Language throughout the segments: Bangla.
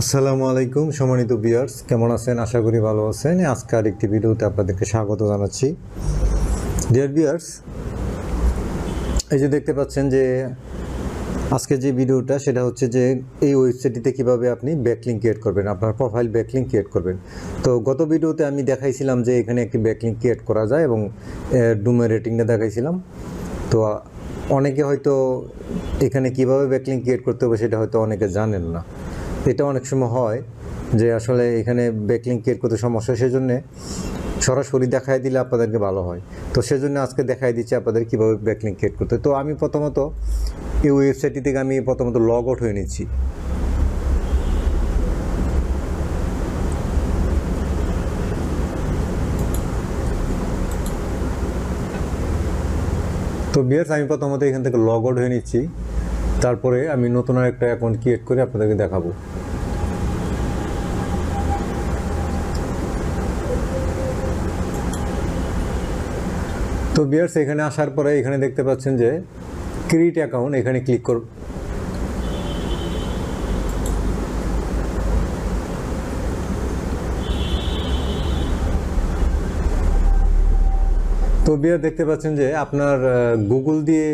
আসসালামু আলাইকুম, সম্মানিত বিয়ার্স কেমন আছেন? আশা করি ভালো আছেন। আজকে আরেকটি ভিডিওতে আপনাদেরকে স্বাগত জানাচ্ছি। ডিয়ার বিয়ার্স এই যে দেখতে পাচ্ছেন যে আজকে যে ভিডিওটা, সেটা হচ্ছে যে এই ওয়েবসাইটটিতে কীভাবে আপনি ব্যাকলিং ক্রিয়েট করবেন, আপনার প্রোফাইল ব্যাকলিং ক্রিয়েট করবেন। তো গত ভিডিওতে আমি দেখাইছিলাম যে এখানে একটি ব্যাকলিং ক্রিয়েট করা যায় এবং ডুমের রেটিংটা দেখাইছিলাম। তো অনেকে হয়তো এখানে কীভাবে ব্যাকলিং ক্রিয়েট করতে হবে, সেটা হয়তো অনেকে জানেন না। এটা অনেক সময় হয় যে আসলে এখানে ব্যাকলিং ক্রিয়েট করতে সমস্যা, সেজন্য সরাসরি দেখাই দিলে আপনাদেরকে ভালো হয়। তো সেজন্য আজকে দেখাই দিচ্ছি আপনাদের কীভাবে ব্যাকলিং ক্রিয়েট করতে। তো আমি প্রথমত এই ওয়েবসাইটটি থেকে আমি প্রথমত লগ আউট হয়ে নিচ্ছি। তো বিয়ার্স, আমি প্রথমত এখান থেকে লগ আউট হয়ে নিচ্ছি। তারপরে আমি নতুন আর একটা অ্যাকাউন্ট ক্রিয়েট করে আপনাদেরকে দেখাবো। তো বিয়ার্স, এখানে আসার পরে এখানে দেখতে পাচ্ছেন যে ক্রিয়েট অ্যাকাউন্ট এখানে ক্লিক কর তো বিয়ার দেখতে পাচ্ছেন যে আপনার গুগল দিয়ে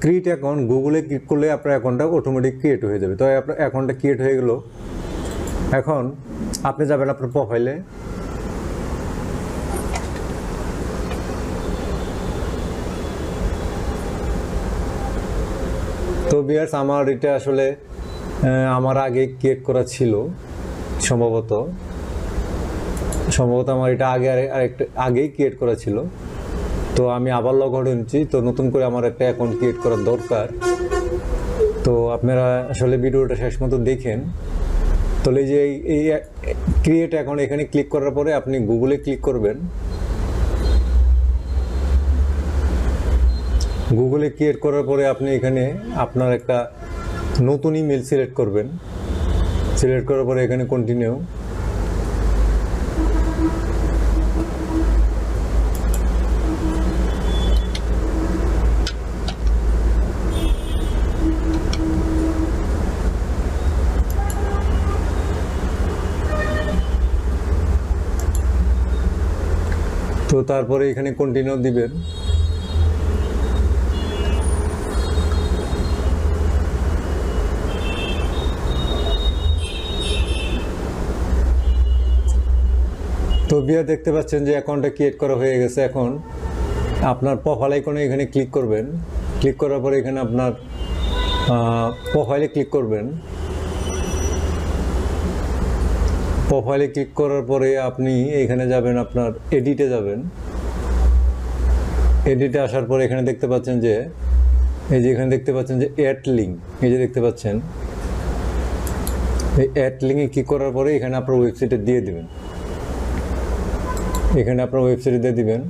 ক্রিয়েট অ্যাকাউন্ট গুগলে ক্লিক করলে আপনার অ্যাকাউন্টটা অটোমেটিক ক্রিয়েট হয়ে যাবে। তো আপনার অ্যাকাউন্টটা ক্রিয়েট হয়ে গেল। এখন আপনি যাবেন আপনার প্রোফাইলে তো বিয়ার্স আমার এটা আসলে আমার আগে ক্রিয়েট করা ছিল, সম্ভবত। সম্ভবত আমার এটা আগে আরে- আরেকটা আগেই ক্রিয়েট করা ছিল। তো আমি আবার লগ আউট হচ্ছি তো নতুন করে আমার একটা অ্যাকাউন্ট ক্রিয়েট করার দরকার। তো আপনারা আসলে ভিডিওটা শেষ মতো দেখেন। তাহলে এই যে এই ক্রিয়েট অ্যাকাউন্ট এখানে ক্লিক করার পরে আপনি গুগলে ক্লিক করবেন। গুগলে ক্রিয়েট করার পরে আপনি এখানে আপনার একটা নতুন ইমেল সিলেক্ট করবেন। সিলেক্ট করার পরে এখানে কন্টিনিউ তো তারপরে এখানে কন্টিনিউ দিবেন। তো বিয়া দেখতে পাচ্ছেন যে অ্যাকাউন্টটা ক্রিয়েট করা হয়ে গেছে এখন। আপনার প্রোফাইল আইকনে এখানে ক্লিক করবেন। ক্লিক করার পরে এখানে আপনার প্রোফাইলে ক্লিক করবেন। প্রোফাইলে ক্লিক করার পরে আপনি এখানে যাবেন, আপনার এডিটে যাবেন। এডিটে আসার পরে এখানে দেখতে পাচ্ছেন যে, এই যে এখানে দেখতে পাচ্ছেন যে অ্যাট লিঙ্ক এই যে দেখতে পাচ্ছেন, এই অ্যাট লিঙ্কে ক্লিক করার পরে এখানে আপনার ওয়েবসাইটে দিয়ে দিবেন। এখানে আপনার ওয়েবসাইটে দিয়ে দিবেন।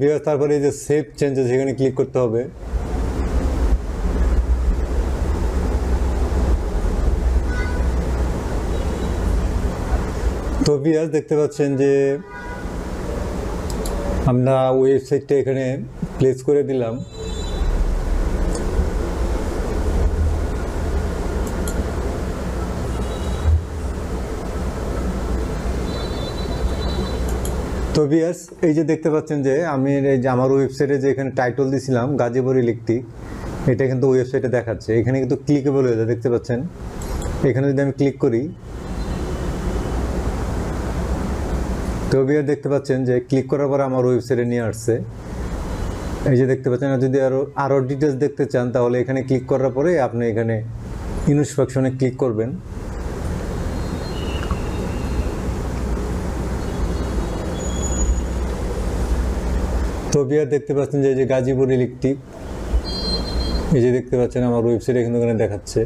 বিয়ার তারপরে এই যে সেভ চেঞ্জেস এখানে ক্লিক করতে হবে। তো বিয়ার দেখতে পাচ্ছেন যে আমরা ওয়েবসাইটটা এখানে প্লেস করে দিলাম। তো বিয়ার্স এই যে দেখতে পাচ্ছেন যে আমি এই যে আমার ওয়েবসাইটে যে এখানে টাইটল দিয়েছিলাম গাজীপুর ইলেকট্রিক এটা কিন্তু ওয়েবসাইটে দেখাচ্ছে। এখানে কিন্তু ক্লিকেবল হয়ে যায়, দেখতে পাচ্ছেন? এখানে যদি আমি ক্লিক করি তো বিয়ার দেখতে পাচ্ছেন যে ক্লিক করার পর আমার ওয়েবসাইটে নিয়ে আসছে। এই যে দেখতে পাচ্ছেন, আর যদি আরও আরও ডিটেলস দেখতে চান, তাহলে এখানে ক্লিক করার পরে আপনি এখানে ইনস্ট্রাকশনে ক্লিক করবেন। তো বিয়ার দেখতে পাচ্ছেন যে গাজীপুর ইলেকট্রিক, এই যে দেখতে পাচ্ছেন আমার ওয়েবসাইটে কিন্তু এখানে দেখাচ্ছে।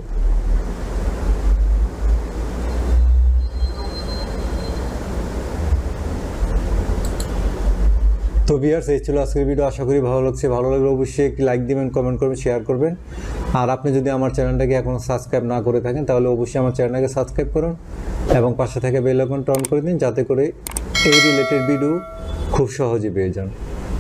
তো বিয়ার্স এই ছিল আজকের ভিডিও আশা করি ভালো লাগছে। ভালো লাগলে অবশ্যই একটি লাইক দিবেন কমেন্ট করবেন শেয়ার করবেন। আর আপনি যদি আমার চ্যানেলটাকে এখনও সাবস্ক্রাইব না করে থাকেন, তাহলে অবশ্যই আমার চ্যানেলটাকে সাবস্ক্রাইব করুন এবং পাশে থেকে বেল আইকনটা অন করে দিন, যাতে করে এই রিলেটেড ভিডিও খুব সহজে পেয়ে যান।